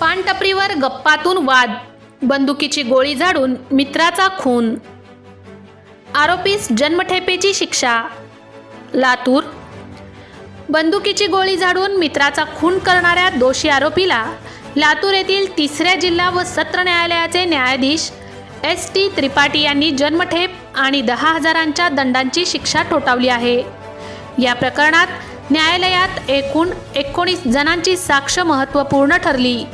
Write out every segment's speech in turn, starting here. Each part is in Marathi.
पानटपरीवर गप्पातून वाद बंदुकीची गोळी झाडून मित्राचा खून. आरोपीस जन्मठेपेची शिक्षा. लातूर बंदुकीची गोळी झाडून मित्राचा खून करणाऱ्या दोषी आरोपीला लातूर येथील तिसऱ्या जिल्हा व सत्र न्यायालयाचे न्यायाधीश एस टी त्रिपाठी यांनी जन्मठेप आणि दहा हजारांच्या दंडांची शिक्षा ठोठावली आहे. या प्रकरणात न्यायालयात एकूण एकोणीस जणांची साक्ष महत्त्वपूर्ण ठरली.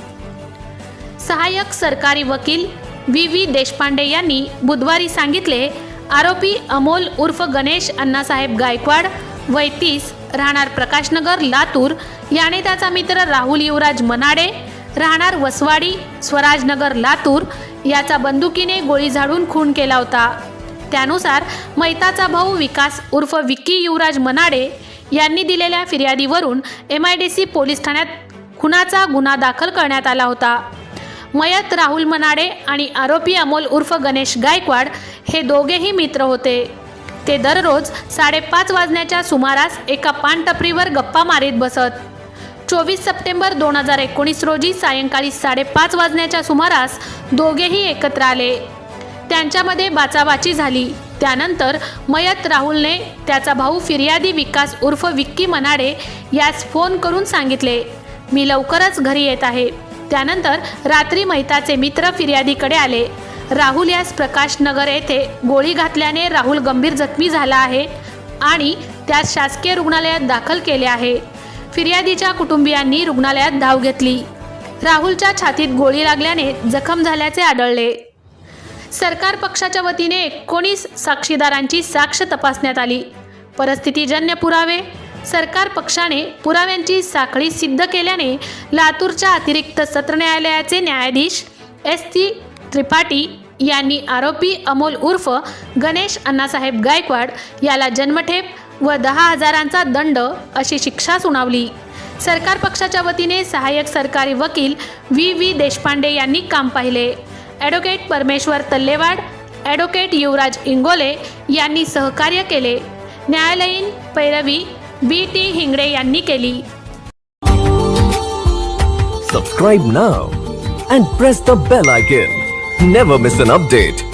सहाय्यक सरकारी वकील व्ही व्ही देशपांडे यांनी बुधवारी सांगितले आरोपी अमोल उर्फ गणेश अण्णासाहेब गायकवाड वय तीस राहणार प्रकाशनगर लातूर. याने त्याचा मित्र राहुल युवराज मनाडे राहणार वसवाडी स्वराजनगर लातूर. याचा बंदुकीने गोळी झाडून खून केला होता. त्यानुसार मैताचा भाऊ विकास उर्फ विक्की युवराज मनाडे यांनी दिलेल्या फिर्यादीवरून M I D C police ठाण्यात खुनाचा गुन्हा दाखल करण्यात आला होता. मयत राहुल मनाडे आणि आरोपी अमोल उर्फ गणेश गायकवाड हे दोघेही मित्र होते. ते दररोज साडेपाच वाजण्याच्या सुमारास एका पानटपरीवर गप्पा मारीत बसत. चोवीस सप्टेंबर दोन हजार एकोणीस रोजी सायंकाळी साडेपाच वाजण्याच्या सुमारास दोघेही एकत्र आले. त्यांच्यामध्ये बाचाबाची झाली. त्यानंतर मयत राहुलने त्याचा भाऊ फिर्यादी विकास उर्फ विक्की मनाडे यास फोन करून सांगितले मी लवकरच घरी येत आहे. त्यानंतर रात्री मैताचे मित्र फिर्यादीकडे आले. राहुल यास प्रकाश नगर येथे गोळी घातल्याने राहुल गंभीर जखमी झाला आहे आणि त्यास शासकीय रुग्णालयात दाखल केले आहे. फिर्यादीच्या कुटुंबियांनी रुग्णालयात धाव घेतली. राहुलच्या छातीत गोळी लागल्याने जखम झाल्याचे आढळले. सरकार पक्षाच्या वतीने एकोणीस साक्षीदारांची साक्ष तपासण्यात आली. परिस्थितीजन्य पुरावे सरकार पक्षाने पुराव्यांची साखळी सिद्ध केल्याने लातूरच्या अतिरिक्त सत्र न्यायालयाचे न्यायाधीश एस टी त्रिपाठी यांनी आरोपी अमोल उर्फ गणेश अण्णासाहेब गायकवाड याला जन्मठेप व दहा हजारांचा दंड अशी शिक्षा सुनावली. सरकार पक्षाच्या वतीने सहाय्यक सरकारी वकील व्ही व्ही देशपांडे यांनी काम पाहिले. ॲडव्होकेट परमेश्वर तल्लेवाड ॲडव्होकेट युवराज इंगोले यांनी सहकार्य केले. न्यायालयीन पैरवी बी टी हिंगडे यांनी केली Subscribe now and press the bell icon. Never miss an update.